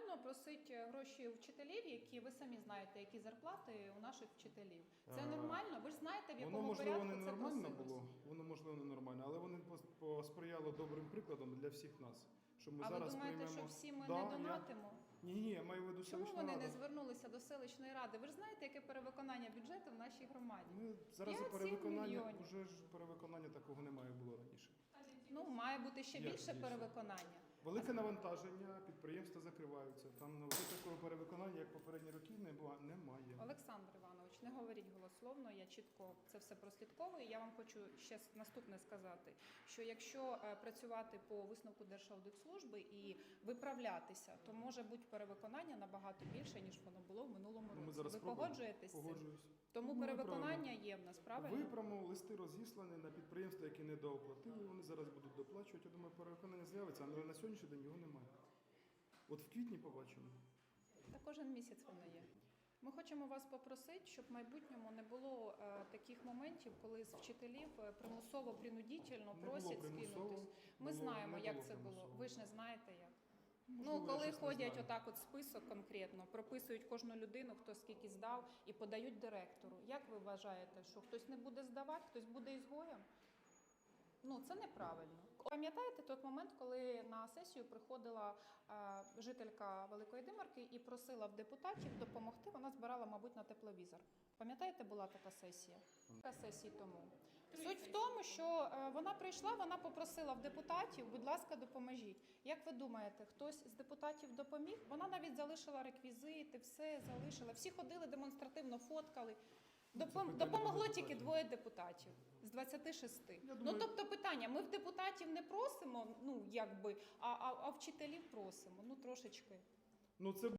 нормально просити гроші у вчителів, які ви самі знаєте, які зарплати у наших вчителів. Це Е, нормально. Ви ж знаєте, в Воно якому можливо порядку не це нормально просилось. було, воно можливо не нормально, але вони пос- посприяло добрим прикладом для всіх нас. Що ми А ви зараз думаєте, приймемо... що всі ми Да, не я- донатимо? Ні, ні, я маю в виду Чому вони рада. не звернулися до селищної ради? Ви ж знаєте, яке перевиконання бюджету в нашій громаді? Ми зараз за 5-7 перевиконання, мільйонів. вже ж перевиконання такого немає було раніше. Ну має бути ще Як більше більше? перевиконання. Велике навантаження, підприємства закриваються. Там такого перевиконання, як попередні роки, не було, немає. Олександр Іванович, не говоріть голословно, я чітко це все прослідковую. Я вам хочу ще наступне сказати: що якщо е, працювати по висновку Держаудитслужби і виправлятися, то може бути перевиконання набагато більше, ніж воно було в минулому Ну, ми році. зараз Ви погоджуєтесь? Погоджуюсь. Тому Ну, ми перевиконання є в нас, правильно? Виправимо, листи розіслані на підприємства, які не дооплатили, вони зараз будуть доплачувати. Я думаю, перевиконання з'явиться, але на сьогоднішній день його немає. От в квітні побачимо. Та кожен місяць воно є. Ми хочемо вас попросити, щоб в майбутньому не було е, таких моментів, коли з вчителів е, примусово принудительно Не просять скинутись. Ми було- знаємо, як було це було. Ви ж не знаєте як. Можливо, ну, коли ходять отак, от список конкретно, прописують кожну людину, хто скільки здав, і подають директору. Як ви вважаєте, що хтось не буде здавати, хтось буде ізгоєм? Ну, це неправильно. Пам'ятаєте той момент, коли на сесію приходила е, жителька Великої Димарки і просила в депутатів допомогти? Вона збирала, мабуть, на тепловізор. Пам'ятаєте, була така сесія? Така сесія тому. Суть в тому, що е, вона прийшла, вона попросила в депутатів, будь ласка, допоможіть. Як ви думаєте, хтось з депутатів допоміг? Вона навіть залишила реквізити, все залишила. Всі ходили демонстративно, фоткали. Допом- Допомогло тільки двоє депутатів з 26. Думаю... Ну тобто питання: ми в депутатів не просимо, ну якби, а, а, а вчителів просимо. Ну трошечки. Ну це